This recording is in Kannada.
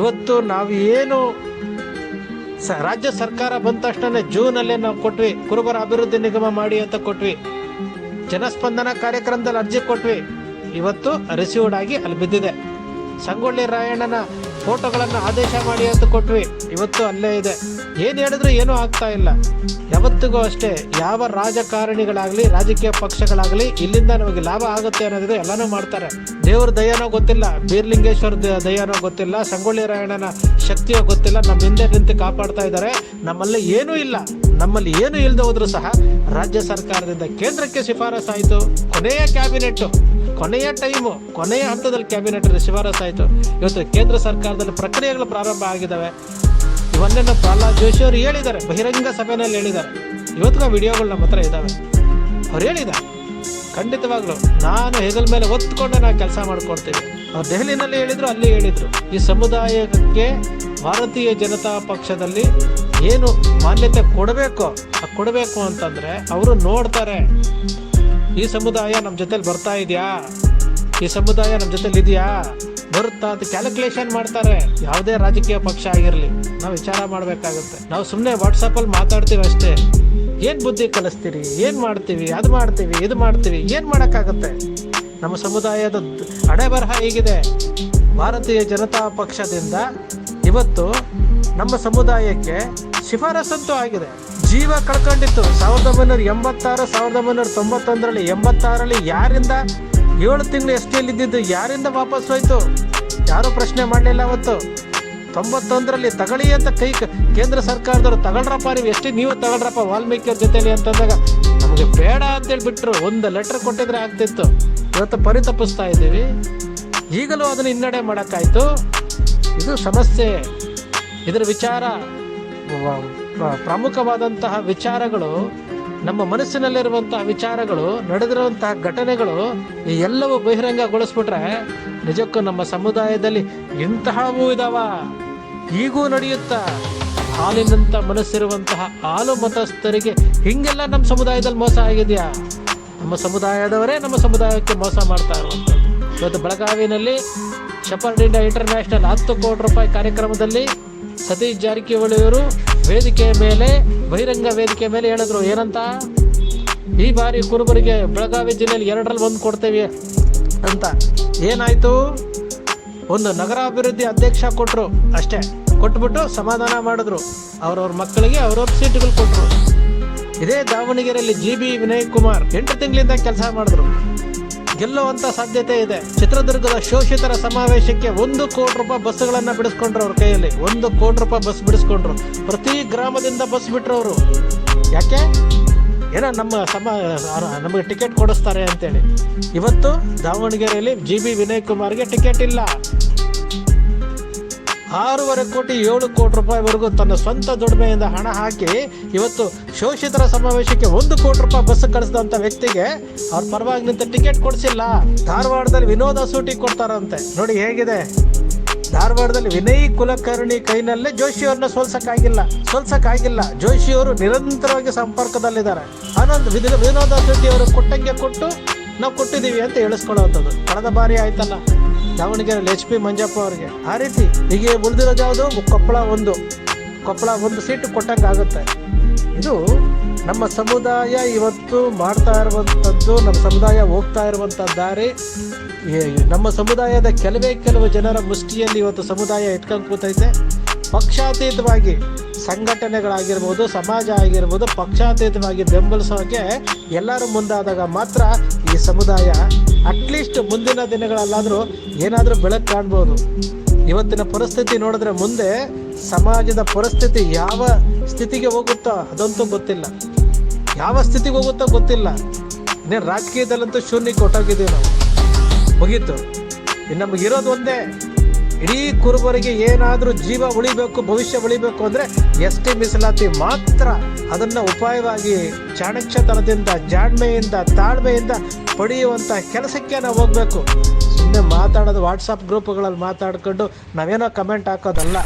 ಇವತ್ತು ನಾವು ಏನು ರಾಜ್ಯ ಸರ್ಕಾರ ಬಂದ ತಕ್ಷಣ ಜೂನಲ್ಲೇ ನಾವು ಕೊಟ್ವಿ, ಕುರುಬರ ಅಭಿವೃದ್ಧಿ ನಿಗಮ ಮಾಡಿ ಅಂತ ಕೊಟ್ವಿ, ಜನಸ್ಪಂದನ ಕಾರ್ಯಕ್ರಮದಲ್ಲಿ ಅರ್ಜಿ ಕೊಟ್ವಿ. ಇವತ್ತು ರಿಸೀವ್ಡ್ ಆಗಿ ಅಲ್ಲಿ ಬಿದ್ದಿದೆ. ಸಂಗೊಳ್ಳಿ ರಾಯಣ್ಣನ ಫೋಟೋಗಳನ್ನು ಆದೇಶ ಮಾಡಿ ಅಂತ ಕೊಟ್ವಿ. ಇವತ್ತು ಅಲ್ಲೇ ಇದೆ. ಏನು ಹೇಳಿದ್ರು ಏನೂ ಆಗ್ತಾ ಇಲ್ಲ. ಯಾವತ್ತಿಗೂ ಅಷ್ಟೇ, ಯಾವ ರಾಜಕಾರಣಿಗಳಾಗಲಿ, ರಾಜಕೀಯ ಪಕ್ಷಗಳಾಗಲಿ ಇಲ್ಲಿಂದ ನಮಗೆ ಲಾಭ ಆಗುತ್ತೆ ಅನ್ನೋದು ಎಲ್ಲನೂ ಮಾಡ್ತಾರೆ. ದೇವ್ರ ದಯಾನೋ ಗೊತ್ತಿಲ್ಲ, ಬೀರ್ಲಿಂಗೇಶ್ವರ ದಯಾನೋ ಗೊತ್ತಿಲ್ಲ, ಸಂಗೊಳ್ಳಿ ರಾಯಣ್ಣನ ಶಕ್ತಿಯೋ ಗೊತ್ತಿಲ್ಲ. ನಮ್ಮ ಹಿಂದೆ ನಿಂತು ಕಾಪಾಡ್ತಾ ಇದ್ದಾರೆ. ನಮ್ಮಲ್ಲಿ ಏನೂ ಇಲ್ಲ. ನಮ್ಮಲ್ಲಿ ಏನು ಇಲ್ಲದೆ ಹೋದ್ರೂ ಸಹ ರಾಜ್ಯ ಸರ್ಕಾರದಿಂದ ಕೇಂದ್ರಕ್ಕೆ ಶಿಫಾರಸ್ ಆಯಿತು ಕೊನೆಯ ಕ್ಯಾಬಿನೆಟ್ ಕೊನೆಯ ಟೈಮು ಕೊನೆಯ ಹಂತದಲ್ಲಿ ಕ್ಯಾಬಿನೆಟ್ ಶಿಫಾರಸ್ ಆಯಿತು. ಇವತ್ತು ಕೇಂದ್ರ ಸರ್ಕಾರದಲ್ಲಿ ಪ್ರಕ್ರಿಯೆಗಳು ಪ್ರಾರಂಭ ಆಗಿದ್ದಾವೆ. ಇವನ್ನೆಲ್ಲ ಪ್ರಹ್ಲಾದ್ ಜೋಶಿ ಅವರು ಹೇಳಿದ್ದಾರೆ, ಬಹಿರಂಗ ಸಭೆಯಲ್ಲಿ ಹೇಳಿದ್ದಾರೆ. ಇವತ್ತಿಗೂ ವಿಡಿಯೋಗಳು ನಮ್ಮ ಹತ್ರ ಇದ್ದಾವೆ ಅವ್ರು ಹೇಳಿದ್ದಾರೆ, ಖಂಡಿತವಾಗ್ಲು ನಾನು ಹೆಗಲ ಮೇಲೆ ಒತ್ತುಕೊಂಡು ನಾನು ಕೆಲಸ ಮಾಡ್ಕೊಡ್ತೀನಿ ಅವ್ರು ದೆಹಲಿನಲ್ಲಿ ಹೇಳಿದ್ರು, ಅಲ್ಲಿ ಹೇಳಿದ್ರು. ಈ ಸಮುದಾಯಕ್ಕೆ ಭಾರತೀಯ ಜನತಾ ಪಕ್ಷದಲ್ಲಿ ಏನು ಮಾನ್ಯತೆ ಕೊಡಬೇಕು ಕೊಡಬೇಕು ಅಂತಂದ್ರೆ ಅವರು ನೋಡ್ತಾರೆ. ಈ ಸಮುದಾಯ ನಮ್ಮ ಜೊತೆಲಿ ಬರ್ತಾ ಇದೆಯಾ? ಈ ಸಮುದಾಯ ನಮ್ಮ ಜೊತೆಲಿ ಇದೆಯಾ? ಬರುತ್ತಾ ಅಂತ ಕ್ಯಾಲ್ಕುಲೇಷನ್ ಮಾಡ್ತಾರೆ. ಯಾವುದೇ ರಾಜಕೀಯ ಪಕ್ಷ ಆಗಿರಲಿ, ನಾವು ವಿಚಾರ ಮಾಡಬೇಕಾಗುತ್ತೆ. ನಾವು ಸುಮ್ಮನೆ ವಾಟ್ಸಪ್ಪಲ್ಲಿ ಮಾತಾಡ್ತೀವಿ ಅಷ್ಟೇ. ಏನು ಬುದ್ಧಿ ಕಲಿಸ್ತೀರಿ? ಏನು ಮಾಡ್ತೀವಿ? ಅದು ಮಾಡ್ತೀವಿ, ಇದು ಮಾಡ್ತೀವಿ, ಏನು ಮಾಡೋಕ್ಕಾಗುತ್ತೆ? ನಮ್ಮ ಸಮುದಾಯದ ಹಣೆ ಬರಹ ಹೀಗಿದೆ. ಭಾರತೀಯ ಜನತಾ ಪಕ್ಷದಿಂದ ಇವತ್ತು ನಮ್ಮ ಸಮುದಾಯಕ್ಕೆ ಶಿಫಾರಸಂತೂ ಆಗಿದೆ. ಜೀವ ಕಳ್ಕೊಂಡಿತ್ತು. ಸಾವಿರದ ಒಂಬೈನೂರ ಎಂಬತ್ತಾರು, ಸಾವಿರದ ಒಂಬೈನೂರ ತೊಂಬತ್ತೊಂದರಲ್ಲಿ ಎಂಬತ್ತಾರರಲ್ಲಿ ಯಾರಿಂದ ಏಳು ತಿಂಗಳು ಎಸ್ ಟಿಯಲ್ಲಿ ಇದ್ದಿದ್ದು, ಯಾರಿಂದ ವಾಪಸ್ ಹೋಯ್ತು? ಯಾರೂ ಪ್ರಶ್ನೆ ಮಾಡಲಿಲ್ಲ ಅವತ್ತು. ತೊಂಬತ್ತೊಂದರಲ್ಲಿ ತಗೊಳ್ಳಿ ಅಂತ ಕೈ ಕೇಂದ್ರ ಸರ್ಕಾರದವರು ತಗೊಳ್ರಪ್ಪ, ನೀವು ಎಷ್ಟು ನೀವು ತಗೊಳ್ರಪ್ಪ ವಾಲ್ಮೀಕಿಯವ್ರ ಜೊತೆಯಲ್ಲಿ ಅಂತಂದಾಗ ನಮಗೆ ಬೇಡ ಅಂತೇಳಿ ಬಿಟ್ಟರು ಒಂದು ಲೆಟರ್ ಕೊಟ್ಟಿದ್ರೆ ಆಗ್ತಿತ್ತು. ಇವತ್ತು ಪರಿತಪಿಸ್ತಾ ಇದ್ದೀವಿ. ಈಗಲೂ ಅದನ್ನು ಹಿನ್ನಡೆ ಮಾಡೋಕ್ಕಾಯಿತು. ಇದು ಸಮಸ್ಯೆ. ಇದರ ವಿಚಾರ. ಪ್ರಮುಖವಾದಂತಹ ವಿಚಾರಗಳು, ನಮ್ಮ ಮನಸ್ಸಿನಲ್ಲಿರುವಂತಹ ವಿಚಾರಗಳು, ನಡೆದಿರುವಂತಹ ಘಟನೆಗಳು ಎಲ್ಲವೂ ಬಹಿರಂಗಗೊಳಿಸ್ಬಿಟ್ರೆ ನಿಜಕ್ಕೂ ನಮ್ಮ ಸಮುದಾಯದಲ್ಲಿ ಇಂತಹವೂ ಇದಾವ. ಈಗೂ ನಡೆಯುತ್ತಾ? ಹಾಲಿನಂತ ಮನಸ್ಸಿರುವಂತಹ ಹಾಲು ಮತಸ್ಥರಿಗೆ ಹಿಂಗೆಲ್ಲ ನಮ್ಮ ಸಮುದಾಯದಲ್ಲಿ ಮೋಸ ಆಗಿದೆಯಾ? ನಮ್ಮ ಸಮುದಾಯದವರೇ ನಮ್ಮ ಸಮುದಾಯಕ್ಕೆ ಮೋಸ ಮಾಡ್ತಾ ಇರುವಂಥದ್ದು. ಇವತ್ತು ಬೆಳಗಾವಿನಲ್ಲಿ ಶಪರ್ಡ್ ಇಂಡಿಯಾ ಇಂಟರ್ನ್ಯಾಷನಲ್ ಹತ್ತು ಕೋಟಿ ರೂಪಾಯಿ ಕಾರ್ಯಕ್ರಮದಲ್ಲಿ ಸತೀಶ್ ಜಾರಕಿಹೊಳಿ ವೇದಿಕೆಯ ಮೇಲೆ, ಬಹಿರಂಗ ವೇದಿಕೆ ಮೇಲೆ ಹೇಳಿದ್ರು. ಏನಂತ? ಈ ಬಾರಿ ಕುರುಬರಿಗೆ ಬೆಳಗಾವಿ ಜಿಲ್ಲೆಯಲ್ಲಿ ಎರಡರಲ್ಲಿ ಒಂದು ಕೊಡ್ತೇವೆ ಅಂತ. ಏನಾಯ್ತು? ಒಂದು ನಗರಾಭಿವೃದ್ಧಿ ಅಧ್ಯಕ್ಷ ಕೊಟ್ಟರು ಅಷ್ಟೇ. ಕೊಟ್ಬಿಟ್ಟು ಸಮಾಧಾನ ಮಾಡಿದ್ರು. ಅವ್ರವ್ರ ಮಕ್ಕಳಿಗೆ ಅವ್ರವ್ರ ಸೀಟುಗಳು ಕೊಟ್ಟರು ಇದೇ ದಾವಣಗೆರೆಯಲ್ಲಿ ಜಿ ಬಿ ವಿನಯ್ ಕುಮಾರ್ ಎಂಟು ತಿಂಗಳಿಂದ ಕೆಲಸ ಮಾಡಿದ್ರು. ಗೆಲ್ಲುವಂತ ಸಾಧ್ಯತೆ ಇದೆ. ಚಿತ್ರದುರ್ಗದ ಶೋಷಿತರ ಸಮಾವೇಶಕ್ಕೆ ಒಂದು ಕೋಟಿ ರೂಪಾಯಿ ಬಸ್ಗಳನ್ನ ಬಿಡಿಸ್ಕೊಂಡ್ರು ಅವ್ರ ಕೈಯಲ್ಲಿ. ಒಂದು ಕೋಟಿ ರೂಪಾಯಿ ಬಸ್ ಬಿಡಿಸ್ಕೊಂಡ್ರು. ಪ್ರತಿ ಗ್ರಾಮದಿಂದ ಬಸ್ ಬಿಟ್ರು ಅವರು. ಯಾಕೆ? ಏನೋ ನಮ್ಮ ಸಮ ನಮಗೆ ಟಿಕೆಟ್ ಕೊಡಿಸ್ತಾರೆ ಅಂತೇಳಿ. ಇವತ್ತು ದಾವಣಗೆರೆಯಲ್ಲಿ ಜಿ ಬಿ ವಿನಯ್ ಕುಮಾರ್ಗೆ ಟಿಕೆಟ್ ಇಲ್ಲ. ಆರೂವರೆ ಕೋಟಿ, ಏಳು ಕೋಟಿ ರೂಪಾಯಿವರೆಗೂ ತನ್ನ ಸ್ವಂತ ದುಡಿಮೆಯಿಂದ ಹಣ ಹಾಕಿ ಇವತ್ತು ಶೋಷಿತರ ಸಮಾವೇಶಕ್ಕೆ ಒಂದು ಕೋಟಿ ರೂಪಾಯಿ ಬಸ್ ಕಳಿಸಿದಂಥ ವ್ಯಕ್ತಿಗೆ ಅವ್ರ ಪರವಾಗಿ ನಿಂತ ಟಿಕೆಟ್ ಕೊಡಿಸಿಲ್ಲ. ಧಾರವಾಡದಲ್ಲಿ ವಿನೋದ ಸೂಟಿ ಕೊಡ್ತಾರಂತೆ. ನೋಡಿ ಹೇಗಿದೆ. ಧಾರವಾಡದಲ್ಲಿ ವಿನಯ್ ಕುಲಕರ್ಣಿ ಕೈನಲ್ಲೇ ಜೋಶಿ ಅವ್ರನ್ನ ಸೋಲ್ಸಕ್ಕಾಗಿಲ್ಲ. ಸೋಲ್ಸಕ್ಕಾಗಿಲ್ಲ. ಜೋಶಿ ಅವರು ನಿರಂತರವಾಗಿ ಸಂಪರ್ಕದಲ್ಲಿದ್ದಾರೆ. ವಿಧ ವಿನೋದ ಸೂಟಿ ಅವರು ಕೊಟ್ಟಂಗೆ ಕೊಟ್ಟು ನಾವು ಕೊಟ್ಟಿದ್ದೀವಿ ಅಂತ ಹೇಳಿಸ್ಕೊಳ್ಳುವಂಥದ್ದು. ಕಳೆದ ಬಾರಿ ಆಯ್ತಲ್ಲ. ದಾವಣಗೆರೆಯಲ್ಲಿ ಎಚ್ ಪಿ ಮಂಜಪ್ಪ ಅವರಿಗೆ. ಆ ರೀತಿ ಹೀಗೆ ಉಳಿದಿರೋದು ಯಾವುದು? ಕೊಪ್ಪಳ ಒಂದು. ಕೊಪ್ಪಳ ಒಂದು ಸೀಟು ಕೊಟ್ಟಂಗೆ ಆಗುತ್ತೆ ಇದು ನಮ್ಮ ಸಮುದಾಯ ಇವತ್ತು ಮಾಡ್ತಾ ಇರುವಂಥದ್ದು, ನಮ್ಮ ಸಮುದಾಯ ಹೋಗ್ತಾ ಇರುವಂಥ ದಾರಿ. ನಮ್ಮ ಸಮುದಾಯದ ಕೆಲವೇ ಕೆಲವು ಜನರ ಮುಷ್ಟಿಯಲ್ಲಿ ಇವತ್ತು ಸಮುದಾಯ ಇಟ್ಕೊಂಡು ಕೂತೈತೆ. ಪಕ್ಷಾತೀತವಾಗಿ ಸಂಘಟನೆಗಳಾಗಿರ್ಬೋದು, ಸಮಾಜ ಆಗಿರ್ಬೋದು, ಪಕ್ಷಾತೀತವಾಗಿ ಬೆಂಬಲಿಸೋಕೆ ಎಲ್ಲರೂ ಮುಂದಾದಾಗ ಮಾತ್ರ ಈ ಸಮುದಾಯ ಅಟ್ಲೀಸ್ಟ್ ಮುಂದಿನ ದಿನಗಳಲ್ಲಾದರೂ ಏನಾದರೂ ಬೆಳಕು ಕಾಣ್ಬೋದು. ಇವತ್ತಿನ ಪರಿಸ್ಥಿತಿ ನೋಡಿದ್ರೆ ಮುಂದೆ ಸಮಾಜದ ಪರಿಸ್ಥಿತಿ ಯಾವ ಸ್ಥಿತಿಗೆ ಹೋಗುತ್ತೋ ಅದಂತೂ ಗೊತ್ತಿಲ್ಲ. ಯಾವ ಸ್ಥಿತಿಗೆ ಹೋಗುತ್ತೋ ಗೊತ್ತಿಲ್ಲ. ಇನ್ನೇನು ರಾಜಕೀಯದಲ್ಲಂತೂ ಶೂನ್ಯಕ್ಕೆ ಕೊಟ್ಟೋಗಿದ್ದೀವಿ ನಾವು. ಮುಗೀತು. ಇನ್ನು ನಮಗಿರೋದು ಒಂದೇ. ಇಡೀ ಕುರುಬರಿಗೆ ಏನಾದರೂ ಜೀವ ಉಳಿಬೇಕು, ಭವಿಷ್ಯ ಉಳಿಬೇಕು ಅಂದರೆ ಎಸ್ ಟಿ ಮೀಸಲಾತಿ ಮಾತ್ರ. ಅದನ್ನು ಉಪಾಯವಾಗಿ ಚಾಣಕ್ಯತನದಿಂದ, ಜಾಣ್ಮೆಯಿಂದ, ತಾಳ್ಮೆಯಿಂದ ಪಡೆಯುವಂಥ ಕೆಲಸಕ್ಕೆ ನಾವು ಹೋಗಬೇಕು. ಸುಮ್ಮನೆ ಮಾತಾಡೋದು ವಾಟ್ಸಪ್ ಗ್ರೂಪ್ಗಳಲ್ಲಿ ಮಾತಾಡ್ಕೊಂಡು ನಾವೇನೋ ಕಮೆಂಟ್ ಹಾಕೋದಲ್ಲ.